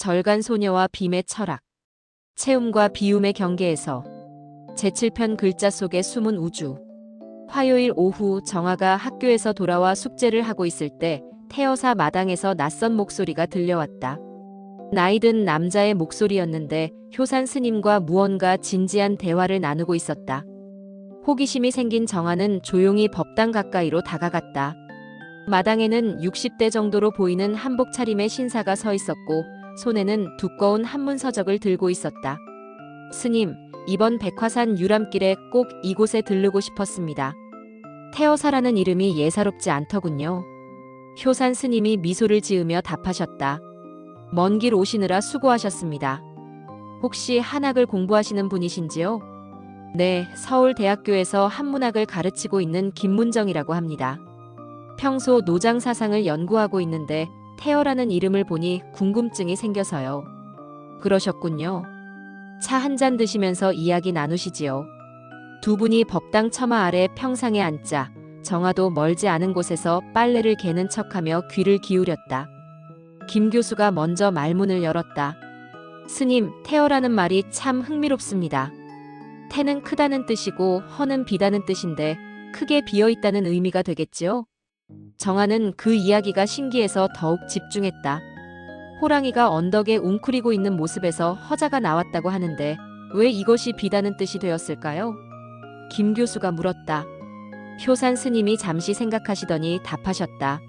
절간 소녀와 빔의 철학. 체움과 비움의 경계에서 제7편 글자 속에 숨은 우주. 화요일 오후 정아가 학교에서 돌아와 숙제를 하고 있을 때 태어사 마당에서 낯선 목소리가 들려왔다. 나이든 남자의 목소리였는데 효산 스님과 무언가 진지한 대화를 나누고 있었다. 호기심이 생긴 정아는 조용히 법당 가까이로 다가갔다. 마당에는 60대 정도로 보이는 한복 차림의 신사가 서 있었고 손에는 두꺼운 한문 서적을 들고 있었다. 스님, 이번 백화산 유람길에 꼭 이곳에 들르고 싶었습니다. 태어사라는 이름이 예사롭지 않더군요. 효산 스님이 미소를 지으며 답하셨다. 먼 길 오시느라 수고하셨습니다. 혹시 한학을 공부하시는 분이신지요? 네, 서울대학교에서 한문학을 가르치고 있는 김문정이라고 합니다. 평소 노장 사상을 연구하고 있는데 태어라는 이름을 보니 궁금증이 생겨서요. 그러셨군요. 차 한 잔 드시면서 이야기 나누시지요. 두 분이 법당 처마 아래 평상에 앉자 정화도 멀지 않은 곳에서 빨래를 개는 척하며 귀를 기울였다. 김 교수가 먼저 말문을 열었다. 스님, 태어라는 말이 참 흥미롭습니다. 태는 크다는 뜻이고 허는 비다는 뜻인데 크게 비어 있다는 의미가 되겠지요? 정아는 그 이야기가 신기해서 더욱 집중했다. 호랑이가 언덕에 웅크리고 있는 모습에서 허자가 나왔다고 하는데 왜 이것이 비다는 뜻이 되었을까요? 김 교수가 물었다. 효산 스님이 잠시 생각하시더니 답하셨다.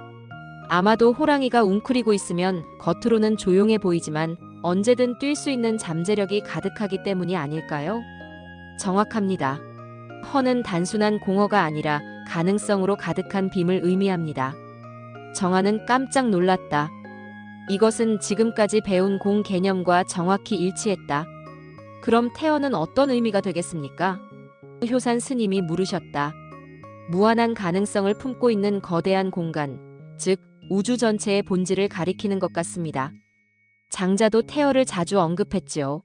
아마도 호랑이가 웅크리고 있으면 겉으로는 조용해 보이지만 언제든 뛸 수 있는 잠재력이 가득하기 때문이 아닐까요? 정확합니다. 허는 단순한 공허가 아니라 가능성으로 가득한 빔을 의미합니다. 정아는 깜짝 놀랐다. 이것은 지금까지 배운 공 개념과 정확히 일치했다. 그럼 태어는 어떤 의미가 되겠습니까? 효산 스님이 물으셨다. 무한한 가능성을 품고 있는 거대한 공간, 즉 우주 전체의 본질을 가리키는 것 같습니다. 장자도 태어를 자주 언급했지요.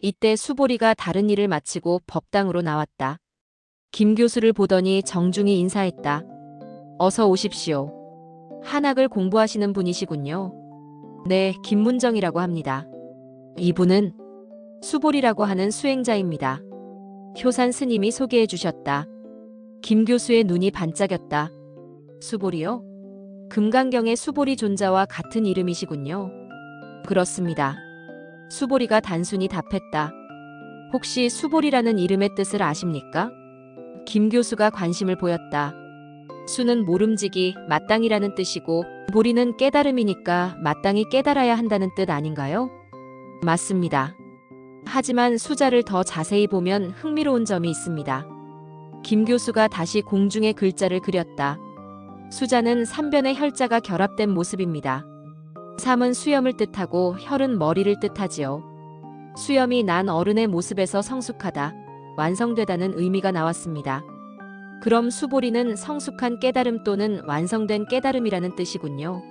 이때 수보리가 다른 일을 마치고 법당으로 나왔다. 김 교수를 보더니 정중히 인사했다. 어서 오십시오. 한학을 공부하시는 분이시군요. 네, 김문정이라고 합니다. 이분은 수보리라고 하는 수행자입니다. 효산 스님이 소개해 주셨다. 김 교수의 눈이 반짝였다. 수보리요? 금강경의 수보리 존자와 같은 이름이시군요. 그렇습니다. 수보리가 단순히 답했다. 혹시 수보리라는 이름의 뜻을 아십니까? 김 교수가 관심을 보였다. 수는 모름지기, 마땅이라는 뜻이고, 보리는 깨달음이니까 마땅히 깨달아야 한다는 뜻 아닌가요? 맞습니다. 하지만 수자를 더 자세히 보면 흥미로운 점이 있습니다. 김 교수가 다시 공중에 글자를 그렸다. 수자는 삼변의 혈자가 결합된 모습입니다. 삼은 수염을 뜻하고 혈은 머리를 뜻하지요. 수염이 난 어른의 모습에서 성숙하다, 완성되다는 의미가 나왔습니다. 그럼 수보리는 성숙한 깨달음 또는 완성된 깨달음이라는 뜻이군요.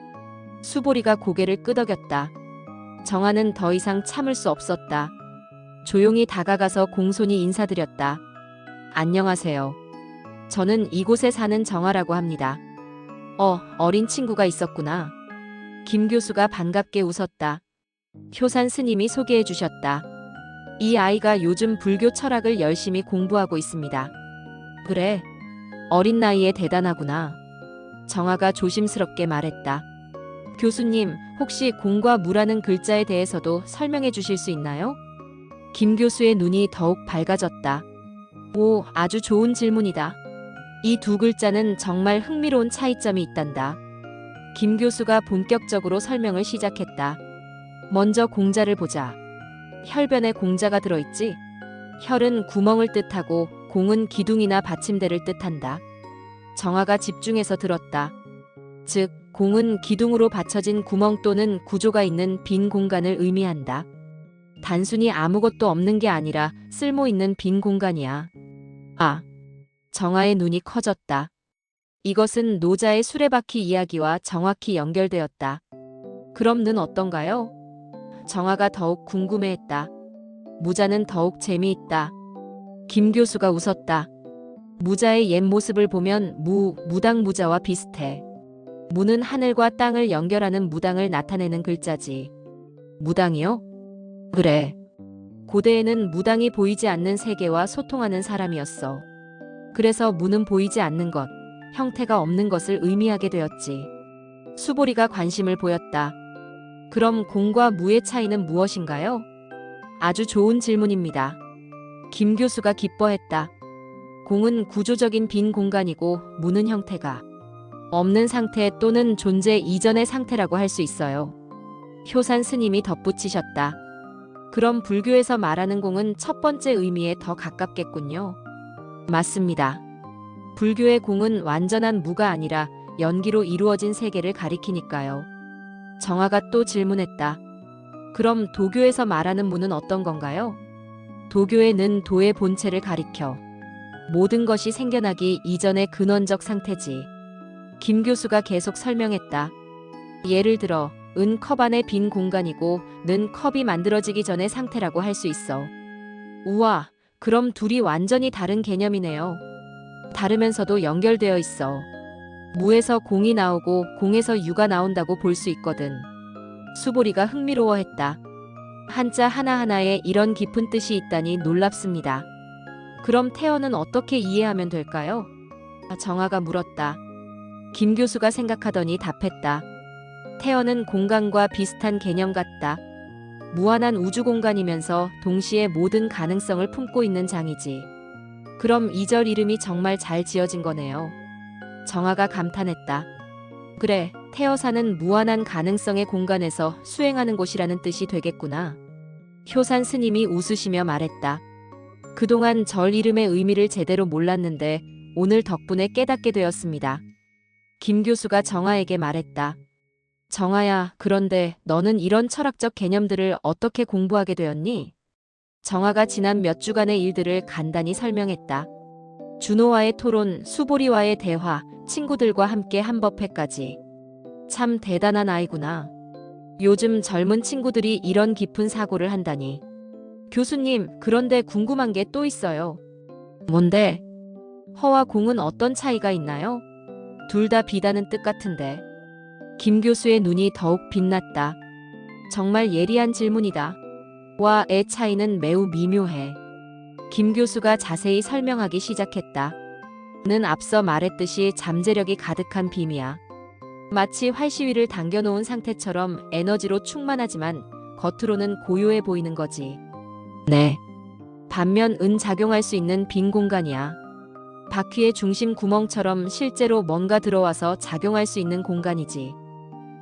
수보리가 고개를 끄덕였다. 정아는 더 이상 참을 수 없었다. 조용히 다가가서 공손히 인사드렸다. 안녕하세요. 저는 이곳에 사는 정아라고 합니다. 어, 어린 친구가 있었구나. 김 교수가 반갑게 웃었다. 효산 스님이 소개해 주셨다. 이 아이가 요즘 불교 철학을 열심히 공부하고 있습니다. 그래. 어린 나이에 대단하구나. 정아가 조심스럽게 말했다. 교수님, 혹시 공과 무라는 글자에 대해서도 설명해 주실 수 있나요? 김 교수의 눈이 더욱 밝아졌다. 오, 아주 좋은 질문이다. 이 두 글자는 정말 흥미로운 차이점이 있단다. 김 교수가 본격적으로 설명을 시작했다. 먼저 공자를 보자. 혈변에 공자가 들어있지? 혈은 구멍을 뜻하고 공은 기둥이나 받침대를 뜻한다. 정화가 집중해서 들었다. 즉, 공은 기둥으로 받쳐진 구멍 또는 구조가 있는 빈 공간을 의미한다. 단순히 아무것도 없는 게 아니라 쓸모 있는 빈 공간이야. 아, 정화의 눈이 커졌다. 이것은 노자의 수레바퀴 이야기와 정확히 연결되었다. 그럼 는 어떤가요? 정화가 더욱 궁금해했다. 무자는 더욱 재미있다. 김 교수가 웃었다. 무자의 옛 모습을 보면 무, 무당 무자와 비슷해. 무는 하늘과 땅을 연결하는 무당을 나타내는 글자지. 무당이요? 그래. 고대에는 무당이 보이지 않는 세계와 소통하는 사람이었어. 그래서 무는 보이지 않는 것, 형태가 없는 것을 의미하게 되었지. 수보리가 관심을 보였다. 그럼 공과 무의 차이는 무엇인가요? 아주 좋은 질문입니다. 김 교수가 기뻐했다. 공은 구조적인 빈 공간이고 무는 형태가 없는 상태 또는 존재 이전의 상태라고 할 수 있어요. 효산 스님이 덧붙이셨다. 그럼 불교에서 말하는 공은 첫 번째 의미에 더 가깝겠군요. 맞습니다. 불교의 공은 완전한 무가 아니라 연기로 이루어진 세계를 가리키니까요. 정화가 또 질문했다. 그럼 도교에서 말하는 무는 어떤 건가요? 도교에는 도의 본체를 가리켜 모든 것이 생겨나기 이전의 근원적 상태지. 김 교수가 계속 설명했다. 예를 들어, 은 컵 안에 빈 공간이고, 는 컵이 만들어지기 전의 상태라고 할 수 있어. 우와, 그럼 둘이 완전히 다른 개념이네요. 다르면서도 연결되어 있어. 무에서 공이 나오고 공에서 유가 나온다고 볼 수 있거든. 수보리가 흥미로워했다. 한자 하나하나에 이런 깊은 뜻이 있다니 놀랍습니다. 그럼 태어는 어떻게 이해하면 될까요? 정아가 물었다. 김 교수가 생각하더니 답했다. 태어는 공간과 비슷한 개념 같다. 무한한 우주 공간이면서 동시에 모든 가능성을 품고 있는 장이지. 그럼 이 절 이름이 정말 잘 지어진 거네요. 정아가 감탄했다. 그래, 태어사는 무한한 가능성의 공간에서 수행하는 곳이라는 뜻이 되겠구나. 효산 스님이 웃으시며 말했다. 그동안 절 이름의 의미를 제대로 몰랐는데 오늘 덕분에 깨닫게 되었습니다. 김 교수가 정아에게 말했다. 정아야, 그런데 너는 이런 철학적 개념들을 어떻게 공부하게 되었니? 정아가 지난 몇 주간의 일들을 간단히 설명했다. 준호와의 토론, 수보리와의 대화, 친구들과 함께 한법회까지. 참 대단한 아이구나. 요즘 젊은 친구들이 이런 깊은 사고를 한다니. 교수님, 그런데 궁금한 게 또 있어요. 뭔데? 허와 공은 어떤 차이가 있나요? 둘 다 비다는 뜻 같은데. 김 교수의 눈이 더욱 빛났다. 정말 예리한 질문이다. 와, 의 차이는 매우 미묘해. 김 교수가 자세히 설명하기 시작했다. 는 앞서 말했듯이 잠재력이 가득한 빔이야. 마치 활시위를 당겨놓은 상태처럼 에너지로 충만하지만 겉으로는 고요해 보이는 거지. 네. 반면 은 작용할 수 있는 빈 공간이야. 바퀴의 중심 구멍처럼 실제로 뭔가 들어와서 작용할 수 있는 공간이지.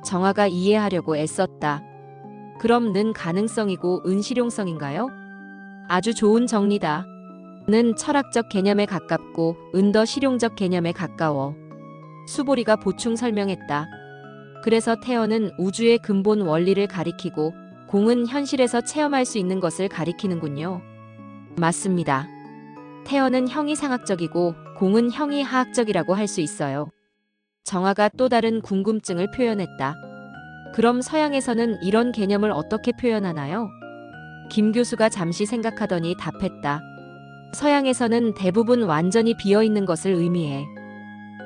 정화가 이해하려고 애썼다. 그럼 는 가능성이고 은 실용성인가요? 아주 좋은 정리다. 는 철학적 개념에 가깝고 은더 실용적 개념에 가까워. 수보리가 보충 설명했다. 그래서 태어는 우주의 근본 원리를 가리키고 공은 현실에서 체험할 수 있는 것을 가리키는군요. 맞습니다. 태어는 형이 상학적이고 공은 형이 하학적이라고 할 수 있어요. 정화가 또 다른 궁금증을 표현했다. 그럼 서양에서는 이런 개념을 어떻게 표현하나요? 김 교수가 잠시 생각하더니 답했다. 서양에서는 대부분 완전히 비어 있는 것을 의미해.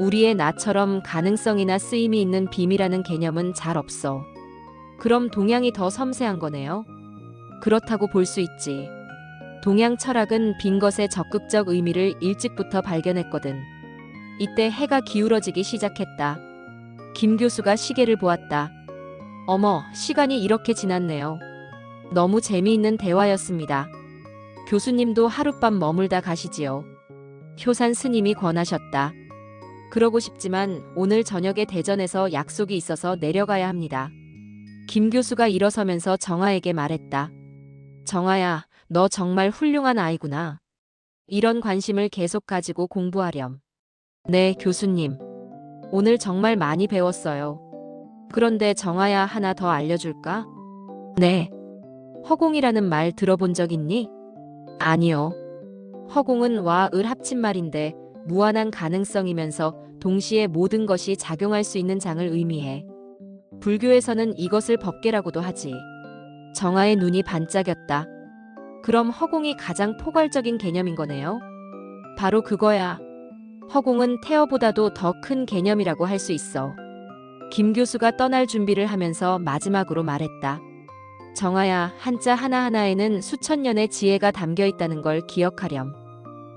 우리의 나처럼 가능성이나 쓰임이 있는 빔이라는 개념은 잘 없어. 그럼 동양이 더 섬세한 거네요. 그렇다고 볼 수 있지. 동양 철학은 빈 것의 적극적 의미를 일찍부터 발견했거든. 이때 해가 기울어지기 시작했다. 김 교수가 시계를 보았다. 어머, 시간이 이렇게 지났네요. 너무 재미있는 대화였습니다. 교수님도 하룻밤 머물다 가시지요. 효산 스님이 권하셨다. 그러고 싶지만 오늘 저녁에 대전에서 약속이 있어서 내려가야 합니다. 김 교수가 일어서면서 정아에게 말했다. 정아야, 너 정말 훌륭한 아이구나. 이런 관심을 계속 가지고 공부하렴. 네, 교수님. 오늘 정말 많이 배웠어요. 그런데 정아야 하나 더 알려줄까? 네. 허공이라는 말 들어본 적 있니? 아니요. 허공은 와, 을 합친 말인데 무한한 가능성이면서 동시에 모든 것이 작용할 수 있는 장을 의미해. 불교에서는 이것을 법계라고도 하지. 정아의 눈이 반짝였다. 그럼 허공이 가장 포괄적인 개념인 거네요? 바로 그거야. 허공은 태어보다도 더 큰 개념이라고 할 수 있어. 김 교수가 떠날 준비를 하면서 마지막으로 말했다. 정아야, 한자 하나하나에는 수천 년의 지혜가 담겨 있다는 걸 기억하렴.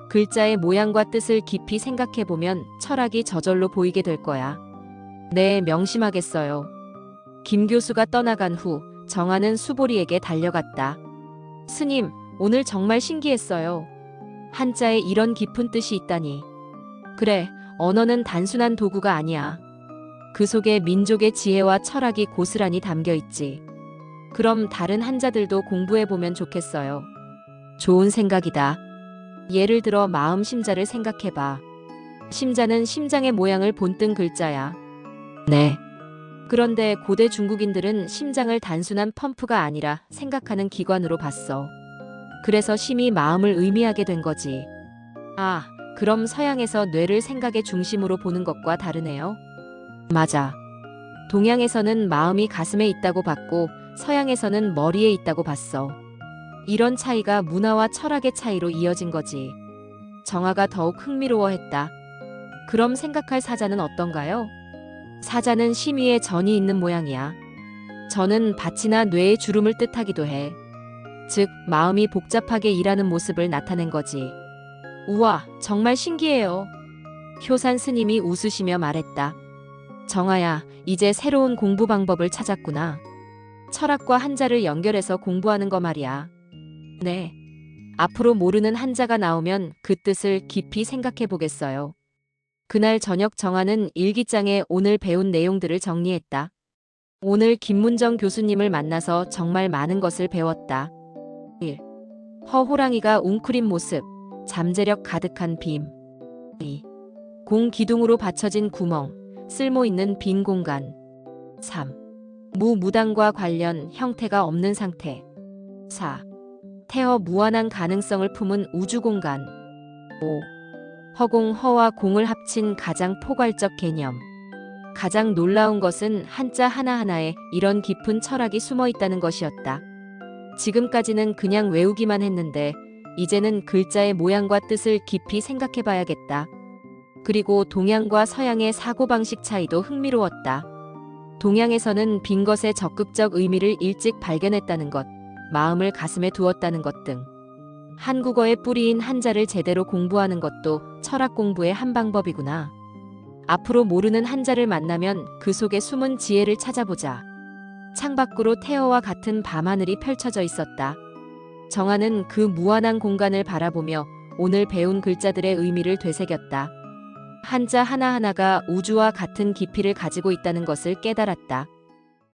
글자의 모양과 뜻을 깊이 생각해 보면 철학이 저절로 보이게 될 거야. 네, 명심하겠어요. 김 교수가 떠나간 후 정아는 수보리에게 달려갔다. 스님, 오늘 정말 신기했어요. 한자에 이런 깊은 뜻이 있다니. 그래, 언어는 단순한 도구가 아니야. 그 속에 민족의 지혜와 철학이 고스란히 담겨 있지. 그럼 다른 한자들도 공부해보면 좋겠어요. 좋은 생각이다. 예를 들어 마음 심자를 생각해봐. 심자는 심장의 모양을 본뜬 글자야. 네. 그런데 고대 중국인들은 심장을 단순한 펌프가 아니라 생각하는 기관으로 봤어. 그래서 심이 마음을 의미하게 된 거지. 아, 그럼 서양에서 뇌를 생각의 중심으로 보는 것과 다르네요. 맞아. 동양에서는 마음이 가슴에 있다고 봤고, 서양에서는 머리에 있다고 봤어. 이런 차이가 문화와 철학의 차이로 이어진 거지. 정화가 더욱 흥미로워했다. 그럼 생각할 사자는 어떤가요? 사자는 심위에 전이 있는 모양이야. 전은 밭이나 뇌의 주름을 뜻하기도 해. 즉, 마음이 복잡하게 일하는 모습을 나타낸 거지. 우와, 정말 신기해요. 효산 스님이 웃으시며 말했다. 정아야, 이제 새로운 공부 방법을 찾았구나. 철학과 한자를 연결해서 공부하는 거 말이야. 네. 앞으로 모르는 한자가 나오면 그 뜻을 깊이 생각해 보겠어요. 그날 저녁 정아는 일기장에 오늘 배운 내용들을 정리했다. 오늘 김문정 교수님을 만나서 정말 많은 것을 배웠다. 1. 허호랑이가 웅크린 모습, 잠재력 가득한 빔. 2. 공 기둥으로 받쳐진 구멍, 쓸모 있는 빈 공간. 3. 무무당과 관련 형태가 없는 상태. 4. 태어 무한한 가능성을 품은 우주 공간. 5. 허공 허와 공을 합친 가장 포괄적 개념. 가장 놀라운 것은 한자 하나하나에 이런 깊은 철학이 숨어 있다는 것이었다. 지금까지는 그냥 외우기만 했는데 이제는 글자의 모양과 뜻을 깊이 생각해 봐야겠다. 그리고 동양과 서양의 사고방식 차이도 흥미로웠다. 동양에서는 빈 것의 적극적 의미를 일찍 발견했다는 것, 마음을 가슴에 두었다는 것 등. 한국어의 뿌리인 한자를 제대로 공부하는 것도 철학 공부의 한 방법이구나. 앞으로 모르는 한자를 만나면 그 속에 숨은 지혜를 찾아보자. 창밖으로 태어와 같은 밤하늘이 펼쳐져 있었다. 정아는 그 무한한 공간을 바라보며 오늘 배운 글자들의 의미를 되새겼다. 한자 하나하나가 우주와 같은 깊이를 가지고 있다는 것을 깨달았다.